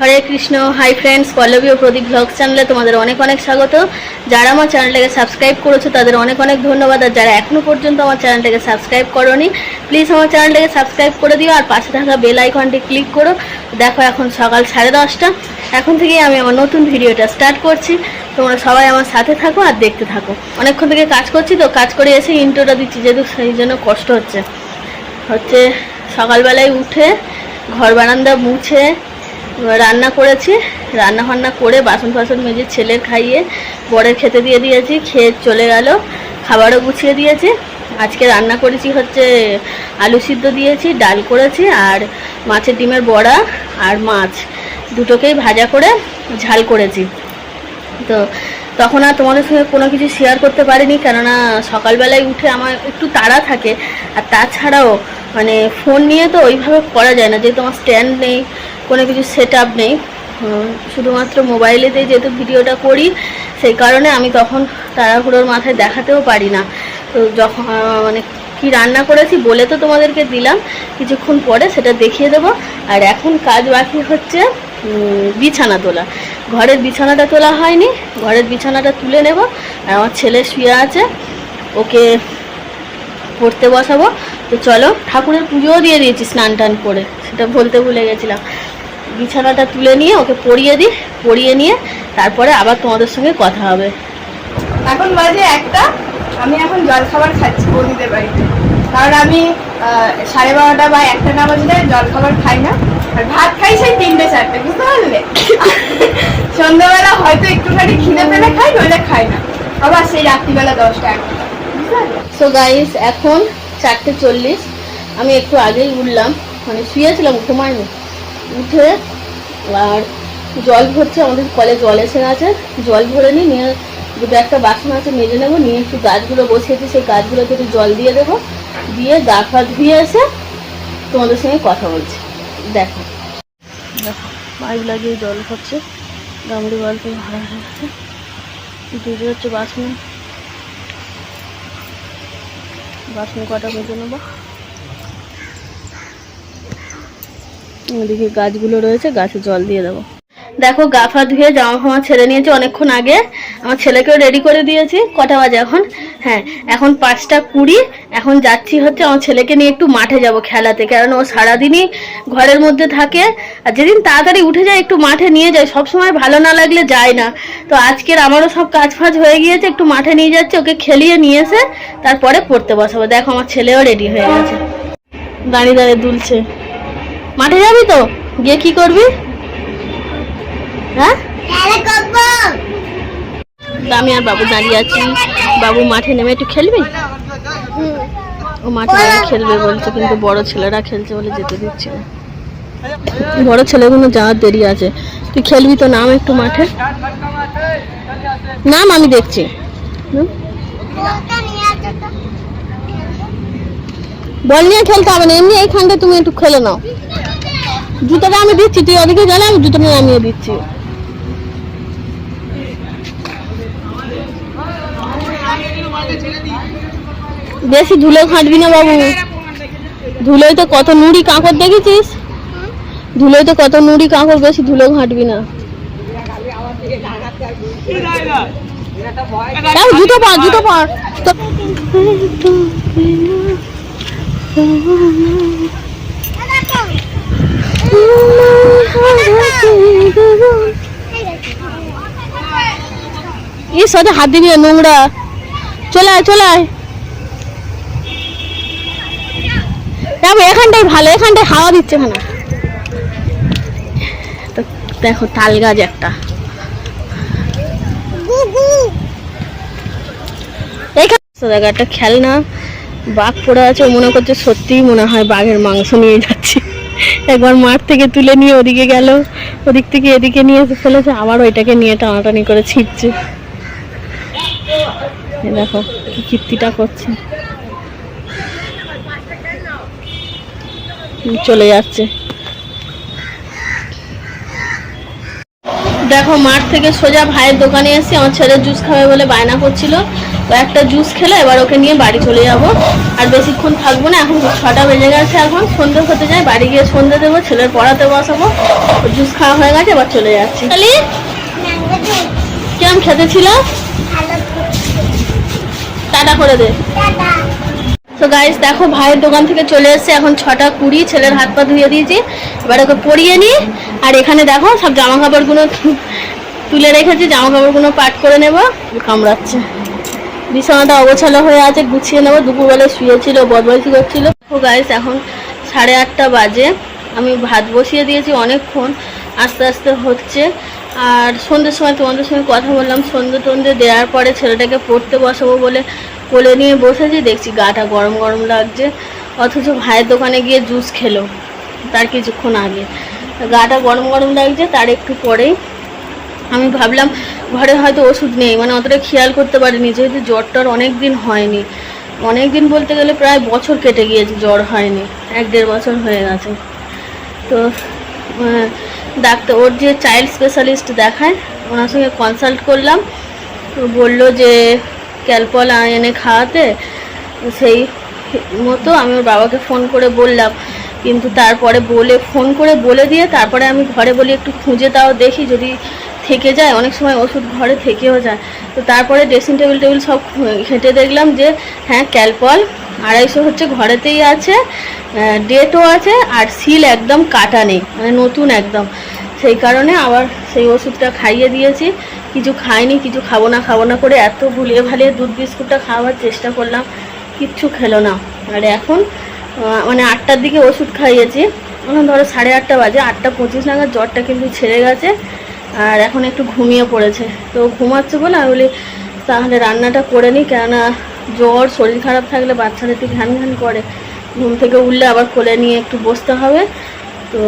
হরে Krishna hi friends Pallavi ও প্রদীপ blog চ্যানেলে তোমাদের অনেক অনেক স্বাগত। যারা আমার চ্যানেলটাকে সাবস্ক্রাইব করেছ, তাদের অনেক অনেক ধন্যবাদ। আর যারা এখনও পর্যন্ত আমার চ্যানেলটাকে সাবস্ক্রাইব করোনি প্লিজ আমার চ্যানেলটাকে সাবস্ক্রাইব করে দিও আর পাশে থাকা বেল আইকনটি ক্লিক করো। দেখো এখন সকাল সাড়ে দশটা। এখন থেকেই আমি আমার নতুন ভিডিওটা স্টার্ট করছি। তোমরা সবাই আমার সাথে থাকো আর দেখতে থাকো। অনেকক্ষণ থেকে কাজ করছি তো, কাজ করে এসে ইন্টোটা দিচ্ছি, যেহেতু সেই জন্য কষ্ট হচ্ছে। হচ্ছে সকালবেলায় উঠে ঘর বারান্দা মুছে রান্না করেছি, রান্না ফান্না করে বাসন ফাসন মেজে ছেলের খাইয়ে বরের খেতে দিয়ে দিয়েছি, খেয়ে চলে গেল, খাবারও গুছিয়ে দিয়েছি। আজকে রান্না করেছি হচ্ছে আলু সিদ্ধ দিয়েছি, ডাল করেছি আর মাছের ডিমের বড়া আর মাছ। দুটোকেই ভাজা করে ঝাল করেছি। তো তখন আর তোমাদের সঙ্গে কোনো কিছু শেয়ার করতে পারিনি, কেননা সকালবেলায় উঠে আমার একটু তাড়া থাকে। আর তাছাড়াও মানে ফোন নিয়ে তো ওইভাবে করা যায় না, যেহেতু আমার স্ট্যান্ড নেই কোনো কিছু সেট আপ নেই শুধুমাত্র মোবাইলেতেই যেহেতু ভিডিওটা করি, সেই কারণে আমি তখন তাড়াহুড়োর মাথায় দেখাতেও পারি না। তো যখন মানে কি রান্না করেছি বলে তো তোমাদেরকে দিলাম, কিছুক্ষণ পরে সেটা দেখিয়ে দেবো। আর এখন কাজ বাকি হচ্ছে বিছানা তোলা। ঘরের বিছানাটা তোলা হয়নি, ঘরের বিছানাটা তুলে নেব। আর আমার ছেলে শুয়ে আছে, ওকে পড়তে বসাবো। তো চলো ঠাকুরের পুজোও দিয়ে দিয়েছি স্নান টান করে, সেটা বলতে ভুলে গেছিলাম। বিছানাটা তুলে নিয়ে ওকে পরিয়ে দিই পরিয়ে নিয়ে তারপরে আবার তোমাদের সঙ্গে কথা হবে। এখন বাজে একটা আমি এখন জল খাবার খাচ্ছি বন্ধুদের বাড়িতে। কারণ আমি সাড়ে বারোটা বা একটা না বাজলে জল খাবার খাই না। আর ভাত খাই সেই তিনটে চারটে বুঝতে পারলে? সন্ধ্যাবেলা হয়তো একটুখানি খিদে পেলে খাই নইলে খাই না। আবার সেই রাত্রিবেলা দশটা একটা সো গাইস এখন চারটে চল্লিশ। আমি একটু আগেই উঠলাম। মানে শুয়েছিলাম ঘুমাইনি উঠে আর জল ভরছে, আমাদের কলে জল এসে গেছে। জল ভরে নিই নিয়ে দুটো একটা বাসন আছে মেজে নেব, নিয়ে একটু গাছগুলো বসিয়েছি, সেই গাছগুলোকে একটু জল দিয়ে দেবো। দিয়ে গা ফা ধুয়ে এসে তোমাদের সঙ্গে কথা বলছি। দেখো। দেখো, পাইপ লাগিয়ে জল ভরছে, গামলি বালতি ভরা হয়ে গেছে। দুটো হচ্ছে বাসন। বাসন কটা মেজে নেব। ওদিকে গাছগুলো রয়েছে, গাছে জল দিয়ে দেবো। দেখো গাফা ধুয়ে জামা ফামা ছেড়ে নিয়েছি অনেকক্ষণ আগে। আমার ছেলেকেও রেডি করে দিয়েছি, কটা বাজে এখন। হ্যাঁ এখন পাঁচটা কুড়ি, এখন যাচ্ছি হচ্ছে আমার ছেলেকে নিয়ে একটু মাঠে যাব খেলাতে কারণ ও সারাদিনই ঘরের মধ্যে থাকে। আর যেদিন তাড়াতাড়ি উঠে যায়, একটু মাঠে নিয়ে যায় সব সময় ভালো না লাগলে যায় না। তো আজকের আমারও সব কাজ ফাজ হয়ে গিয়েছে, একটু মাঠে নিয়ে যাচ্ছে, ওকে খেলিয়ে নিয়ে এসে তারপরে পড়তে বসাবো। দেখো, আমার ছেলেও রেডি হয়ে গেছে। দাঁড়িয়ে দাঁড়িয়ে দুলছে। মাঠে যাবি তো? গিয়ে কি করবি? হ্যাঁ? আমি আর বাবু দাঁড়িয়ে আছি। বাবু মাঠে নেমে একটু খেলবি? ও মাঠে নেমে খেলবে বলছে কিন্তু বড় ছেলেরা খেলছে বলে যেতে দিচ্ছে না। বড় ছেলেগুলো যাওয়ার দেরি আছে। তুই খেলবি তো নাম একটু মাঠে। নাম আমি দেখছি। হুম? বল নিয়ে খেলতে হবে না, এমনি এইখানটা তুমি একটু খেলে নাও। জুতোটা আমি দিচ্ছি, তুই ওদিকে গেলে আমি জুতোটা নামিয়ে দিচ্ছি। বেশি ধুলো ঘাঁটবি না বাবু। ধুলোয় তো কত নুড়ি কাঁকড় দেখেছিস? ধুলোয় তো কত নুড়ি কাঁকড় বেশি ধুলো ঘাঁটবি না। জুতো পা জুতো পা এই সাথে হাত দিবি নোংরা। চলে আয় চলে আয়। দেখো এখানটাই ভালো এখানটায় হাওয়া দিচ্ছে এখানে। তো দেখো তাল গাছ একটা। এইখানে তো দেখো একটা খেলনা। বাঘ পড়ে আছে মনে করছে সত্যিই মনে হয় বাঘের মাংস নিয়ে যাচ্ছে। একবার মাঠ থেকে তুলে নিয়ে ওদিকে গেল, ওদিক থেকে এদিকে নিয়ে এসে ফেলেছে, আবার ওইটাকে নিয়ে টানাটানি করে ছিটছে দেখো, কি কীর্তিটা করছে। চলে যাচ্ছে। দেখো মাঠ থেকে সোজা ভাইয়ের দোকানে এসে আমার ছেলে জুস খাবে বলে বায়না করছিল। তো একটা জুস খেলে এবার ওকে নিয়ে বাড়ি চলে যাব। আর বেশিক্ষণ থাকব না এখন ছটা বেজে গেছে এখন। সন্ধ্যে হতে যায় বাড়ি গিয়ে সন্ধ্যে দেবো ছেলের পড়াতে বসাবো। জুস খাওয়া হয়ে গেছে এবার চলে যাচ্ছি। খালি কেমন খেতে ছিল? টাটা করে দে। তো গাইস দেখো ভাইয়ের দোকান থেকে চলে এসেছে, এখন ছটা কুড়ি, ছেলের হাত পা ধুয়ে দিয়েছি। এবার ওকে পরিয়ে নিই। আর এখানে দেখো, সব জামা কাপড়গুলো তুলে রেখেছি জামা কাপড়গুলো পাট করে নেব, কামড়াচ্ছে। বিছানাটা অগোছালো হয়ে আছে, গুছিয়ে নেব দুপুরবেলায় শুয়েছিল, বদমাইশি করছিল। তো গাইস এখন সাড়ে আটটা বাজে, আমি ভাত বসিয়ে দিয়েছি অনেকক্ষণ, আস্তে আস্তে হচ্ছে। আর সন্ধ্যের সময় তোমাদের সঙ্গে কথা বললাম সন্ধ্যে টন্ধে দেওয়ার পরে ছেলেটাকে পড়তে বসাবো বলে কোলে নিয়ে বসেছি, দেখছি গাটা গরম গরম লাগছে। অথচ ভাইয়ের দোকানে গিয়ে জুস খেলো, তার কিছুক্ষণ আগে। গাটা গরম গরম লাগছে, তার একটু পরেই। আমি ভাবলাম, ঘরে হয়তো ওষুধ নেই মানে অতটা খেয়াল করতে পারিনি, যেহেতু জ্বরটার অনেক দিন হয়নি। অনেক দিন বলতে গেলে প্রায় বছর কেটে গিয়েছে, জ্বর হয়নি, এক দেড় বছর হয়ে গেছে। তো ডাক্তার, ওর যে চাইল্ড স্পেশালিস্ট দেখায়, ওনার সঙ্গে কনসাল্ট করলাম। বলল যে ক্যালপল এনে খাওয়াতে, সেই মতো আমি ওর বাবাকে ফোন করে বললাম। কিন্তু তারপরে বলে ফোন করে বলে দিয়ে তারপরে আমি ঘরে বলি, একটু খুঁজে তাও দেখি যদি থেকে যায়। অনেক সময় ওষুধ ঘরে থেকেও যায়। তো তারপরে ড্রেসিং টেবিল টেবিল সব ঘেঁটে দেখলাম যে হ্যাঁ ক্যালপল আড়াইশো হচ্ছে ঘরেতেই আছে ডেটও আছে, আর সিল একদম কাটা নেই মানে নতুন একদম। সেই কারণে আবার সেই ওষুধটা খাইয়ে দিয়েছি। কিছু খাইনি, কিছু খাব না খাব না করে এত ভুলিয়ে ভালিয়ে দুধ বিস্কুটটা খাওয়ার চেষ্টা করলাম, কিচ্ছু খেলো না। আর এখন মানে আটটার দিকে ওষুধ খাইয়েছি, এখন ধরো সাড়ে আটটা বাজে, আটটা পঁচিশ নাগাদ জ্বরটা কিন্তু ছেড়ে গেছে, আর এখন একটু ঘুমিয়ে পড়েছে। তো ঘুমাচ্ছে বলে আমি বলি, তাহলে রান্নাটা করে নিই কেননা জ্বর, শরীর খারাপ থাকলে বাচ্চারা একটু ঘ্যান ঘ্যান করে। ঘুম থেকে উঠলে আবার কোলে নিয়ে একটু বসতে হবে। তো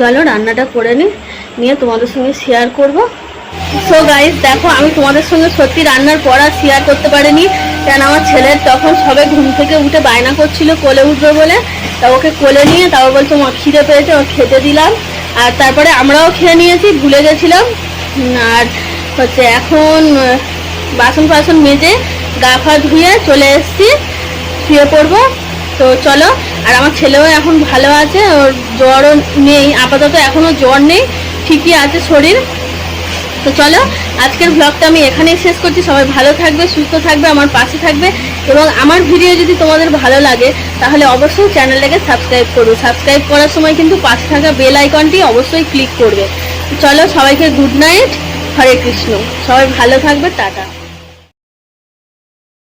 চলো রান্নাটা করে নিই নিয়ে তোমাদের সঙ্গে শেয়ার করব। সো গাইস দেখো, আমি তোমাদের সঙ্গে সত্যি রান্নার পর আর শেয়ার করতে পারিনি। কেন আমার ছেলের তখন সবে ঘুম থেকে উঠে বায়না করছিল কোলে উঠবে বলে। তা ওকে কোলে নিয়ে তারপর বলছে, মা, খিদে পেয়েছে ও খেতে দিলাম। আর তারপরে আমরাও খেয়ে নিয়েছি, ভুলে গেছিলাম। আর হচ্ছে এখন বাসন ফাসন মেজে গা ফা ধুয়ে চলে এসেছি, শুয়ে পড়ব। তো চলো, আর আমার ছেলেও এখন ভালো আছে, ওর জ্বরও নেই, আপাতত এখনও জ্বর নেই, ঠিকই আছে শরীর। তো চলো, আজকের ব্লগটা আমি এখানেই শেষ করছি। সবাই ভালো থাকবে, সুস্থ থাকবে, আমার পাশে থাকবে এবং আমার ভিডিও যদি তোমাদের ভালো লাগে, তাহলে অবশ্যই চ্যানেলটাকে সাবস্ক্রাইব করবে। সাবস্ক্রাইব করার সময় কিন্তু পাশে থাকা বেল আইকনটি অবশ্যই ক্লিক করবে। চলো, সবাইকে গুড নাইট হরে কৃষ্ণ। সবাই ভালো থাকবে, টাটা।